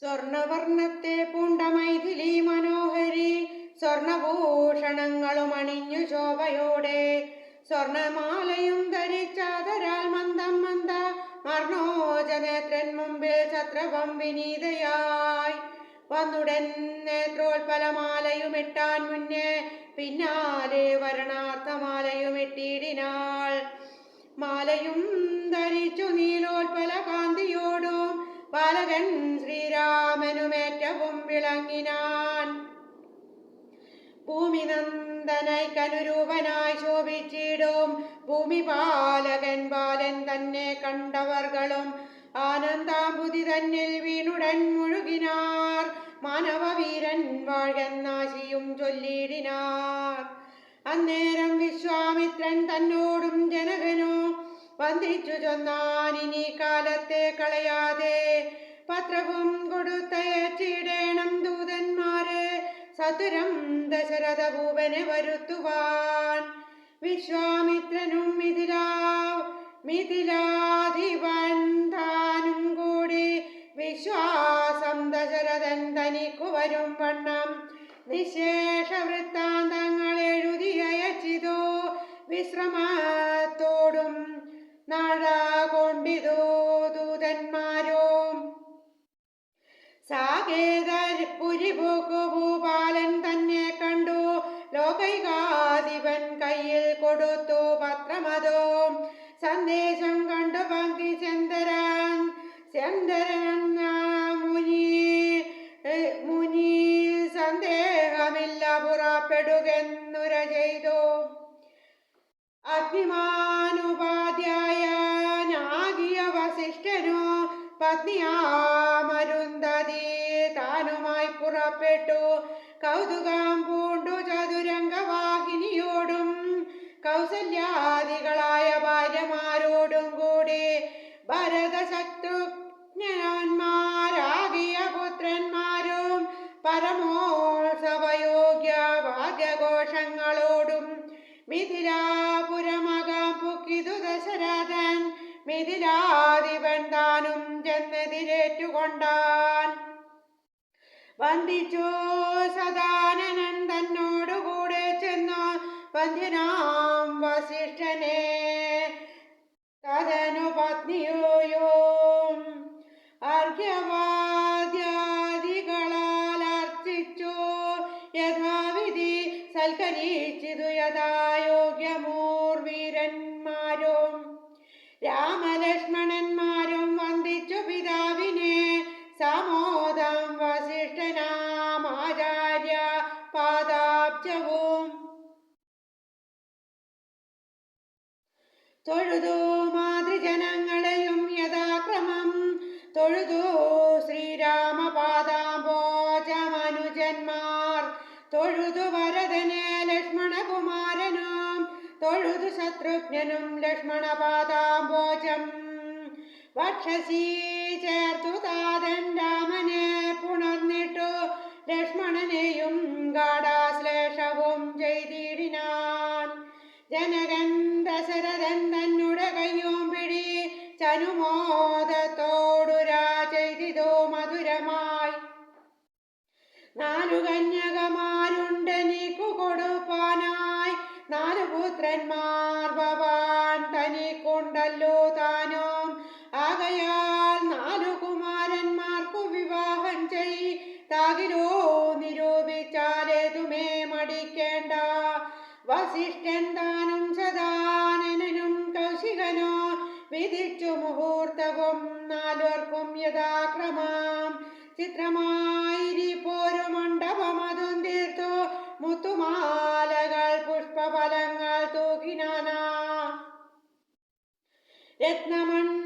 സ്വർണവർണത്തെ പൂണ്ട മൈഥിലി മനോഹരി സ്വർണഭൂഷണങ്ങളും അണിഞ്ഞു ശോഭയോടെ. സ്വർണമാലയും ധരിച്ചാതരാൽ മന്ദം മന്ദ മർണോജനേത്രൻ മുമ്പിൽ ഛത്രവം വിനീതയായി. വന്നുടൻ നേത്രോത്പലമാലയുമിട്ടാൻ മുന്നേ പിന്നാലെ വരണാർത്ഥമാലയുമിട്ടിടിനാൾ. മാലയും ധരിച്ചു നീലോൽപല കാന്തിയോടും ബാലകൻ ശ്രീരാമനുമേറ്റവും വിളങ്ങിനാൻ. ഭൂമി നന്ദനായി കനുരൂപനായി ശോഭിച്ചിടും. ഭൂമി ബാലകൻ ബാലൻ തന്നെ കണ്ടവർകളും ആനന്ദാമ്പുതി തന്നിൽ വീണുടൻ മുഴുകിനാർ. മാനവവീരൻ വാഴന്നാശിയും ചൊല്ലിടിനാർ. അന്നേരം വിശ്വാമിത്രൻ തന്നോടും ജനകനോ വന്ദിച്ചു ചൊന്നാൻ ഇനി കാലത്തെ കളയാതെ പത്രവും കൊടുത്തയച്ചിടേണം ദൂതന്മാരെ. സതുരം ദശരഥ ഭൂപനെ വരുത്തുവാൻ വിശ്വാമിത്രനും മിഥിലാ മിഥിലാധിപൻ താനും പുറപ്പെടുകെന്നുര ചെയ്തു. അഗ്നിമാനുപാധ്യായനാകിയ വസിഷ്ഠനു പത്നിയാമരുന്തതി താനുമായി പുറപ്പെട്ടു. കൗതുകം പൂണ്ടു ചതുരംഗവാഹിനിയോടും കൗസല്യാദികളായ ഭാര്യമാരോടും കൂടി ഭരത ശത്രുജ്ഞന്മാരാകിയ പുത്രന്മാരും പരമോത്സവയോഗ്യ മിഥിലാപുരമകം പൊക്കിതു ദശരഥൻ. മിഥിലാധിപൻ താനും ചെന്നെതിരേറ്റുകൊണ്ടാൻ. വന്ദിച്ചു സദാനനൻ തന്നോടുകൂടെ ചെന്നു വന്ധ്യനാം വസിഷ്ഠനെ. തതനു പത്നിയോയും അർഘ്യവാദ്യാദികളാൽ അർച്ചിച്ചു യഥാവിധി സൽക്കരിച്ചിതു തൊഴുതു മാതൃജനങ്ങളെയും യഥാക്രമം. തൊഴുതു ശ്രീരാമപാദാംബോജമനുജന്മാർ. തൊഴുതു വരദനെ ലക്ഷ്മണകുമാരനും. തൊഴുതു ശത്രുഘ്നും ലക്ഷ്മണപാദാംബോജം. വക്ഷസി ചേർത്തു താതൻ രാമനെ പുണർന്നിട്ടു. ലക്ഷ്മണനെയും ഗാഢാശ്ലേഷവും ചെയ്തിടിനാൻ ദശരഥൻ തന്നുടെ കയ്യും മധുരമായി. നാലു കന്യകമാരുണ്ട് നീക്കു കൊടുപ്പാനായി. നാലു പുത്രന്മാർ ഭവാൻ തനിക്കുണ്ടല്ലോ താനും. ആകയാൽ നാലു കുമാരന്മാർക്കു വിവാഹം ചെയ്. താകിലോ നിരൂപിച്ചാലേതുമേ മടിക്കേണ്ട. വസിഷ്ഠൻ വിധിച്ചു മുഹൂർത്തവും നാലോർക്കും യഥാക്രമം. ചിത്രമായിരി പോരു മണ്ഡപമതും തീർത്തു. മുത്തുമാലകൾ പുഷ്പഫലങ്ങൾ തൂക്കിനാനാ രത്നമണ്ഡിതാസ്തംഭ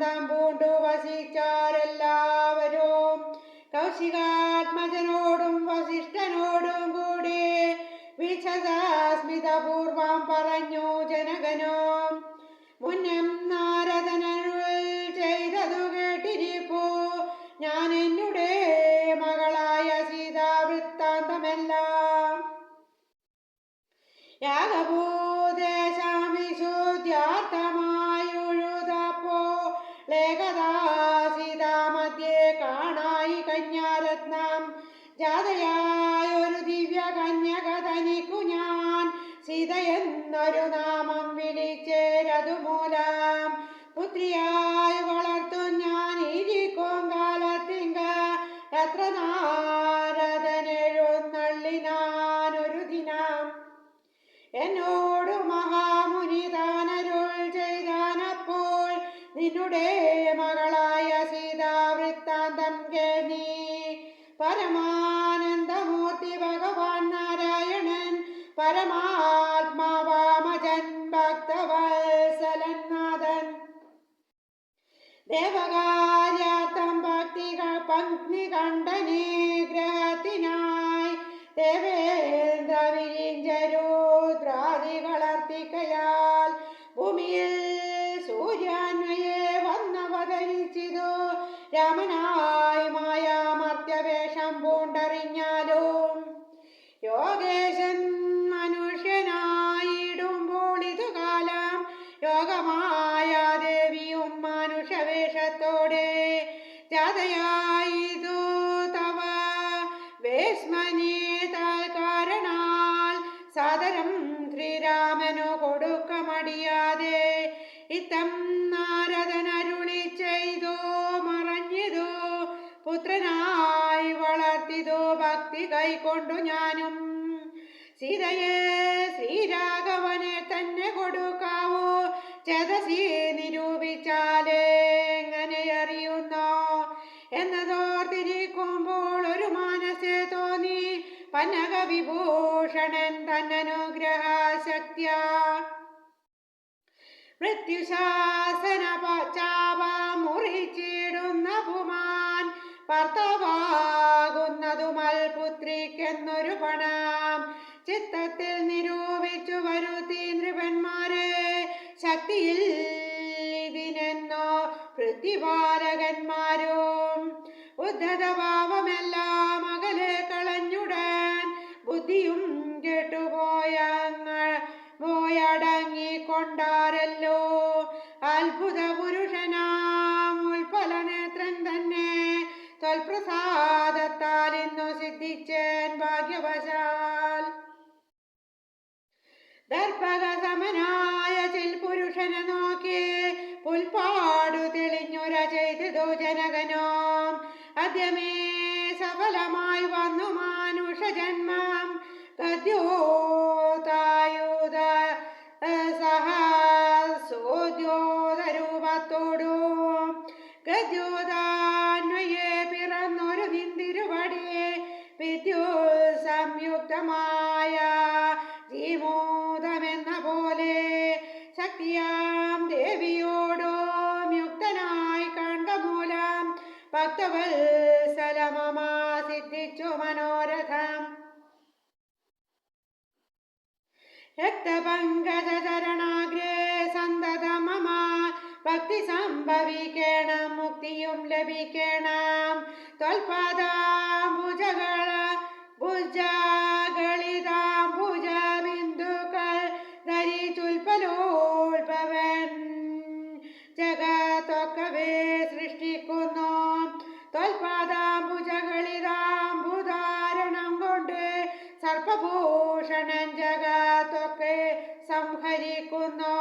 പരമാനന്ദം പൂണ്ടു വസിച്ചാരെല്ലാവരും കൗശികാത്മജനോടും വസിഷ്ഠനോടും കൂടി വിശദാസ്മിതപൂർവം പറഞ്ഞു ജനകനോ. മുന്നം നാരദനരുൾ ചെയ്തതു കേട്ടിരിപ്പോ. ഞാൻ എന്നുടെ മകളായ സീതാ വൃത്താന്തമെല്ലാം കന്യക തനിക്കു ഞാൻ സീത എന്നൊരു നാമം വിളിച്ചേരതു മൂലം പുത്രിയായി വളർത്തു ഞാൻ ഇരിക്കും കാലത്തിങ്ക. എത്ര നാരദനെഴുന്നള്ളിനാനൊരു ദിനം. എന്നോടു മഹാമുനി താനരുൾ ചെയ്താനപ്പോൾ നിന്നുടെ മകളായ പരമാത്മാവാമജൻ ഭക്തവത്സലൻ നാഥൻ ദേവകാര്യാർത്ഥം ഭക്തി പത്നി ഗ്രഹത്തിനായി. ദേവേന്ദ്ര സാദരം ശ്രീരാമനു കൊടുക്ക മടിയാതെ ഇത്തം നാരദനരുളി ചെയ്തു മറഞ്ഞതോ പുത്രനായി വളർത്തിതു ഭക്തി കൈക്കൊണ്ടു ഞാനും. സീതയെ ശ്രീരാഘവനെ തന്നെ കൊടുക്കാവൂ ചേതസി പന്നക വിഭൂഷണൻ തന്നനുഗ്രഹ ശക്തിയ മൃത്യുശാസന ചാവ മുറിച്ചിടുന്ന ഭുമാൻ ഭർത്താവാകുന്നതുമൽ പുത്രിക്കെന്നൊരു പണം ചിത്തത്തിൽ നിരൂപിച്ചു വരുത്തി നൃപന്മാരെ. ശക്തിയിൽ ഇതിനെന്നോ പൃഥ്വിപാലകന്മാരും ഉദ്ധതഭാവമെല്ലാം ഗദ്യോതായുധ സഹസോദ്യോതരൂപത്തോടു ഗദ്യോതാന്വയെ പിറന്നൊരു നിന്തിരുവടിയെ വിദ്യു സംയുക്തമായ പോലെ ശക്തിയാം ദേവിയോടും. യുക്തനായി കണ്ട മൂലം ഭക്തവത്സലമമാ രക്തപങ്കജരണാഗ്രേ സന്തതം മമ ഭക്തി സംഭവിക്കണം മുക്തിയും ലഭിക്കണം. ത്വൽപദാംബുജകൾ ഭുജകളിതാംബുജ ഭൂഷണൻ ജഗത്തൊക്കെ സംഹരിക്കുന്നു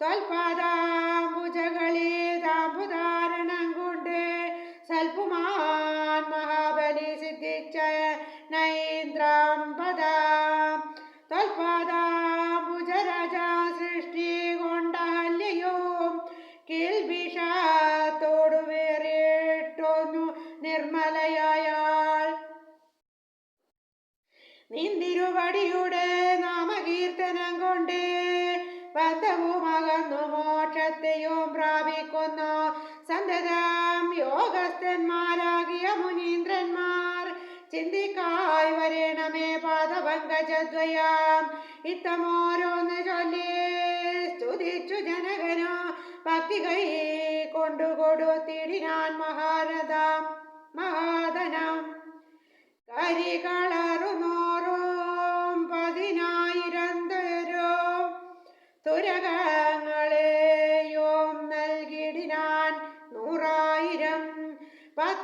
തൊൽപാദാംബുജകളിതാംബുധാരണം കൊണ്ട് സൽപുമാൻ നിന്തിരുവടിയുടെ നാമകീർത്തനം കൊണ്ട് ബന്ധവുമകന്നു മോക്ഷത്തെയും പ്രാപിക്കുന്നു. സന്തതം യോഗസ്ഥന്മാരാകിയ മുനീന്ദ്രന്മാർ ചിന്തിക്കായി വരേണമേ പാദപങ്കജദ്വയാം. ഇത്തമോരോന്ന് ചൊല്ലി സ്തുതിച്ചു ജനകനോ ഭക്തി കൈ കൊണ്ടുകൊടുത്തിടിനാൻ മഹാരഥം മഹാധനം. കരികളറുന്നോറും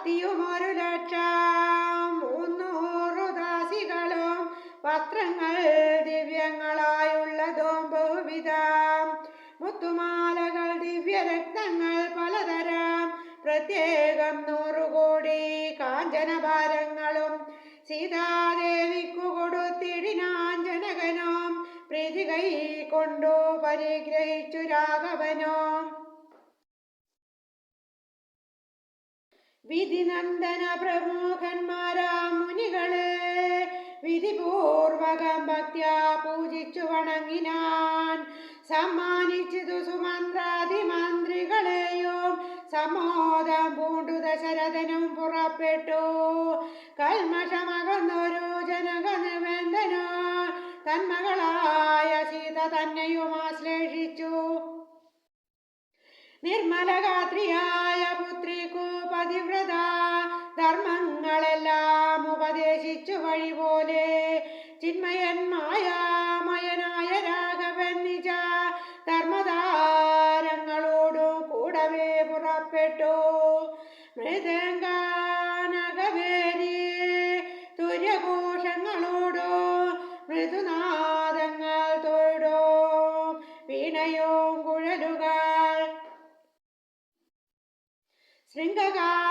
പത്തിയും ഒരു ലക്ഷം മുന്നൂറു ദാസികളും വസ്ത്രങ്ങൾ ദിവ്യങ്ങളായുള്ളതും ബഹുവിധം മുത്തുമാലകൾ ദിവ്യരക്തങ്ങൾ പലതരം പ്രത്യേകം നൂറുകോടി കാഞ്ചനഭാരങ്ങളും. സീതാദേവിക്കു കൊടുത്തിടിനാൻ ജനകനും പ്രീതി കൈ കൊണ്ടു പരിഗ്രഹിച്ചു രാഘവനും. വിധിനന്ദന പ്രമുഖന്മാരാ മുനികളെ വിധിപൂർവകം ഭക്ത്യാ പൂജിച്ചു വണങ്ങിനാൻ. സമ്മാനിച്ചതു സുമന്ത്രാതിമന്ത്രികളെയും സമോദം പൂണ്ടു ദശരഥനും പുറപ്പെട്ടു. കൽമഷമകന്നൊരു ജനകനിവേന്ദനോ തന്മകളായ സീത തന്നെയും ആശ്ലേഷിച്ചു. നിർമ്മലഗാത്രിയായ പുത്രിക്കു പതിവ്രത. ധർമ്മങ്ങളെല്ലാം ഉപദേശിച്ചു വഴി പോലെ ചിന്മയന്മായാമയനായ രാഘവൻ നിജ ധർമ്മതാരങ്ങളോടു കൂടവേ പുറപ്പെട്ടു. മൃദംഗാനകവേരി തുര്യഘോഷങ്ങളോടു മൃദുനാദങ്ങൾ 陈哥哥。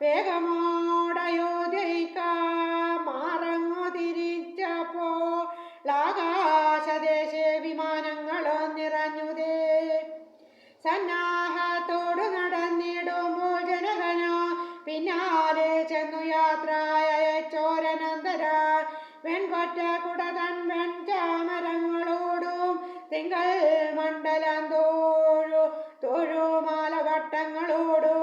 വേഗമോടയോധ്യയിക്കാറങ്ങു തിരിച്ചപ്പോൾ ആകാശദേശേ വിമാനങ്ങളോ നിറഞ്ഞുതേ. സന്നാഹത്തോടു നടന്നിടുമ്പോൾ ജനകനോ? പിന്നാലെ ചെന്നു യാത്രയായ ചോരനന്ദര വെൺകൊറ്റ കുടതൻ വെൺചാമരങ്ങളോടും തിങ്കൾ മണ്ഡലം തോഴു തൊഴുമാലവട്ടങ്ങളോടും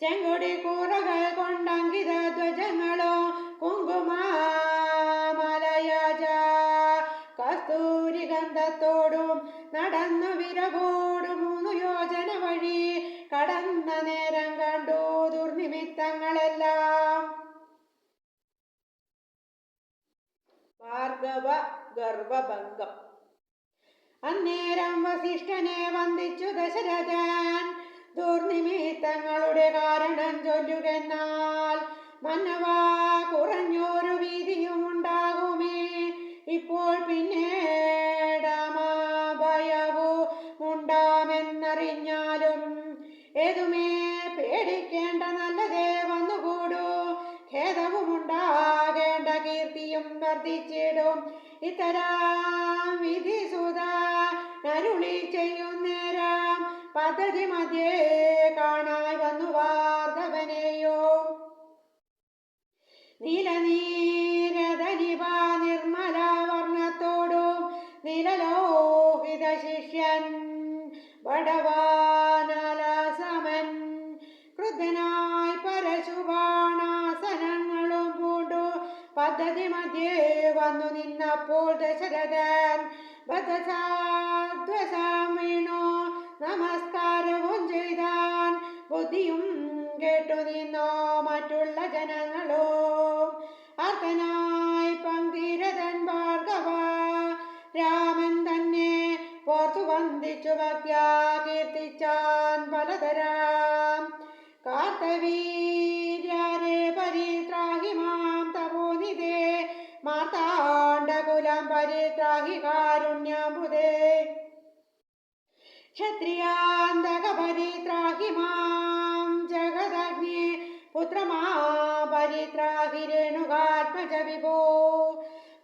ചെങ്കൊടി കൂറകൾ കൊണ്ടങ്കിത ധ്വജങ്ങളോ കുങ്കുമാമലയജ. കസ്തൂരി ഗന്ധത്തോടും നടന്നു വിരകോടും മൂന്നു യോജന വഴി കടന്ന നേരം കണ്ടു ദുർനിമിത്തങ്ങളെല്ലാം. ഭാർഗവ ഗർഭഭംഗം അന്നേരം വസിഷ്ഠനെ വന്ദിച്ചു ദശരഥൻ. ദുർനിമിത്തങ്ങളുടെ കാരണം ചൊല്ലുകെന്നാൽ മന്നവാ കുറഞ്ഞൊരു വീതിയും ഉണ്ടാകുമേ. ഇപ്പോൾ പിന്നീടമഭയവോ ഉണ്ടാമെന്നറിഞ്ഞാലും ഏതുമേ പേടിക്കേണ്ട നല്ലതേ വന്നുകൂടൂ. ഖേദവുമുണ്ടാകേണ്ട കീർത്തിയും വർദ്ധിച്ചിടും. ഇത്തരം വിധിസുത പദ്ധതി മധ്യേ കാണായി വന്നു വാർദ്ധവനെയോ? നീലനീരതനിവ നിർമ്മല വർണത്തോടും നിലലോഹിത ശിഷ്യൻ വടവാനലസമൻ. ക്രുദ്ധനായി പരശുബാണാസനങ്ങളും പൂണ്ടു പദ്ധതി മധ്യേ വന്നു നിന്നപ്പോൾ ദശരഥൻ ബദ്ധസാധ്വസാം വീണു നമസ്കാരവും ചെയ്താൻ ബുദ്ധിയും കേട്ടു നിന്നോ മറ്റുള്ള ജനങ്ങളോ? അർത്തനായി പങ്കീരഥൻ ഭാർഗവ രാമൻ തന്നെ പോർത്തു വന്ദിച്ചു ഭക്യാ കീർത്തിച്ചാൻ പലതരാം കാർത്തവീര്യാരെ പരിത്രാഹി മാം തപോനിധേ മാർത്താണ്ഡകുലം പരിത്രാഹി കാരുണ്യബുധേ. ക്ഷത്രിയാന്തക പരിത്രാഹി മാം ജഗദഗ്നി പുത്രമാ പരിത്രാഹി രേണുകാത്മജ വിഭോ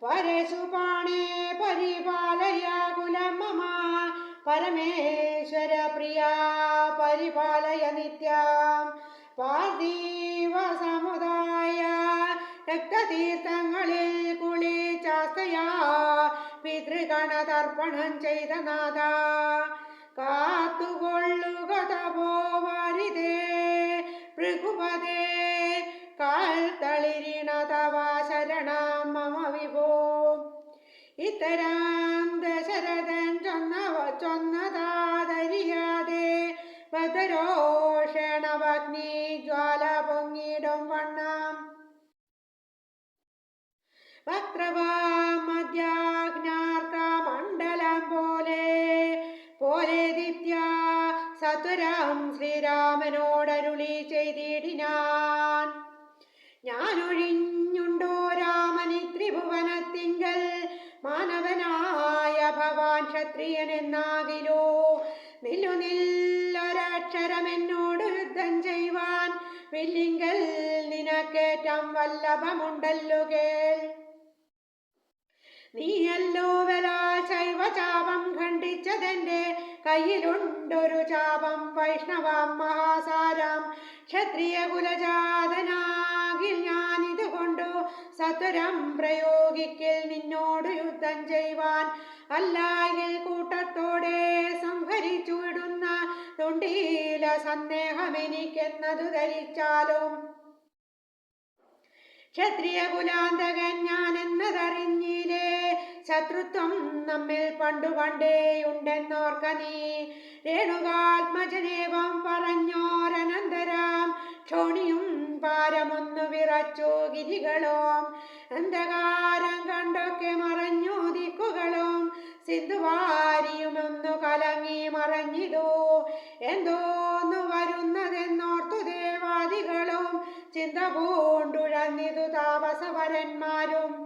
പരശുപാണേ പരിപാലയ കുലം മമ പരമേശ്വര പ്രിയ പരിപാലയ നിത്യം. പാർത്ഥിവ സമുദായ രക്തതീർത്ഥങ്ങളിൽ കുളിച്ചാസ്തയാ പിതൃഗണതർപ്പണം ചെയ്ത നാഥ. കാത്തുകൊള്ളുക തപോവരിതേ ഭൃഗുപതേ കാൽ തളിരിണ തവ ശരണം മമ വിഭോ. ഇത്തരം ദശരഥൻ ചൊന്ന ചൊന്നതാതരിയാതെ സത്വരം ശ്രീരാമനോടരുളി ചെയ്തിടിനാൻ. ഞാനൊഴിഞ്ഞുണ്ടോ രാമനി ത്രിഭുവനത്തിങ്കൽ? മാനവനായ ഭവാൻ ക്ഷത്രിയൻ എന്നാകിലോ നില്ലു നില്ലൊരക്ഷരമെന്നോട് യുദ്ധം ചെയ്യുവാൻ വില്ലിങ്കൽ നിനക്കേറ്റം വല്ലഭമുണ്ടല്ലോ കേൾ. നീയല്ലോ വലാ ശൈവ ചാപം ഖണ്ഡിച്ചതെന്റെ കയ്യിലുണ്ടൊരു ചാപം. വൈഷ്ണവാം മഹാസാരാം ക്ഷത്രിയ കുലജാതനാകിൽ ഞാനിത് കൊണ്ടു സത്വരം പ്രയോഗിക്കൽ. നിന്നോട് യുദ്ധം ചെയ്യുവാൻ അല്ലായിൽ കൂട്ടത്തോടെ സംഹരിച്ചു വിടുന്ന തൊണ്ടിയില സന്ദേഹമെനിക്കെന്നതു ധരിച്ചാലും ക്ഷത്രിയ കുലാന്തകൻ ഞാൻ എന്നതറിഞ്ഞില്ലേ ശത്രുത്വം നമ്മിൽ പണ്ടു പണ്ടേയുണ്ടെന്നോർക്ക നീ. രേണുകാത്മജനേവം പറഞ്ഞോരനന്തരം. ക്ഷോണിയും പാരമൊന്നു വിറച്ചു ഗിരികളും. അന്ധകാരം കണ്ടൊക്കെ മറഞ്ഞു ദിക്കുകളും. സിന്ധുവാരിയുമൊന്നു കലങ്ങി മറഞ്ഞിതോ എന്തോന്നു വരുന്നതെന്നോർത്തു ദേവാദികളും. ചിന്ത പൂണ്ടുഴന്നിതു താപസവരന്മാരും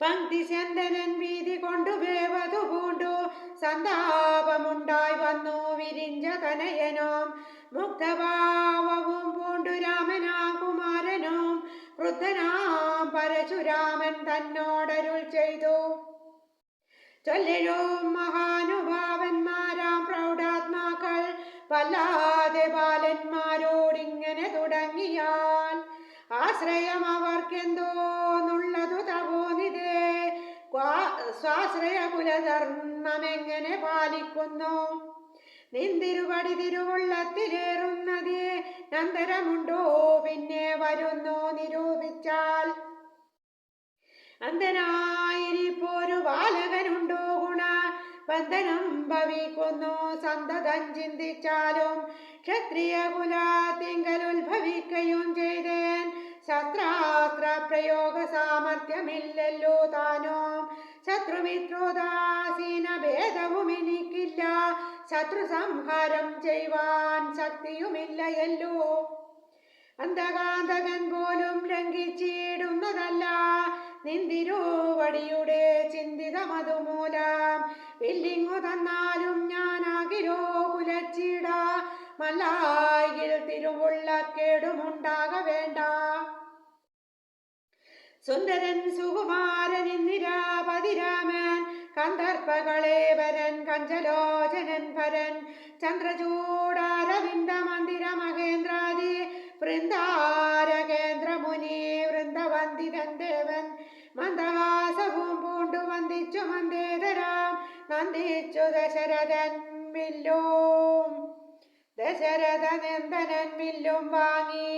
പങ്ക്തിചന്ദനൻ വീതി കൊണ്ടു വേവതു പൂണ്ടു. സന്താപമുണ്ടായി വന്നു വിരിഞ്ച തനയനും. മുക്തഭാവവും പൂണ്ടു രാമനാ കുമാരനും. വൃദ്ധനാം പരശുരാമൻ തന്നോടരുൾ ചെയ്തു. ചൊല്ലിഴും മഹാനുഭാവന്മാരാം പ്രൗഢാത്മാക്കൾ. വല്ലാതെ ആശ്രയം അവർക്കെന്തോന്നുള്ളതു തപോനിതേ സ്വാശ്രയ കുലധർമ്മമെങ്ങനെ പാലിക്കുന്നു? നിന്തിരുപടി തിരുവുള്ളത്തിലേറുന്നതേ നന്തരമുണ്ടോ പിന്നെ വരുന്നു നിരൂപിച്ചാൽ. അന്ധനായിരിപ്പോരു ബാലകനുണ്ടോ? ഗുണ ബന്ധനം ഭവിക്കുന്നു. സന്തതം ചിന്തിച്ചാലും ക്ഷത്രിയ കുലാത്തിങ്കൽ ഉത്ഭവിക്കുകയും ചെയ്തേൻ. ശസ്ത്രാസ്ത്ര പ്രയോഗ സാമർഥ്യമില്ലല്ലോ താനോ. ശത്രുമിത്രോദാസീന ഭേദവും എനിക്കില്ല ശത്രു സംഹാരം ചെയ്യുവാൻ ശക്തിയുമില്ലയല്ലോ. അന്ധകാന്തകൻ പോലും ലംഘിച്ചിടുന്നതല്ല. നിന്തിരുവടിയുടെ ചിന്തിതമതുമൂലം. വില്ലിങ്ങു തന്നാലും ഞാനാകിലോ കുലച്ചിട. മല്ലായിൽ തിരുവുള്ളക്കേടുമുണ്ടാക വേണ്ട സുന്ദരൻ സുകുമാരൻ ഇന്ദിരാപതിരാമൻ കന്ദർപ്പകളേവരൻ കഞ്ചലോചനൻ ഭരൻ ചന്ദ്രചൂടാരവിന്ദ മന്ദിര മഹേന്ദ്രാദി വൃന്ദാരകേന്ദ്ര മുനി വൃന്ദവന്ദിതൻ ദേവൻ മന്ദഹാസവും പൂണ്ടു വന്ദിച്ചു മന്ദേതരാം നന്ദിച്ചു ദശരഥൻ വില്ലും ദശരഥനന്ദനൻ വില്ലും വാങ്ങി.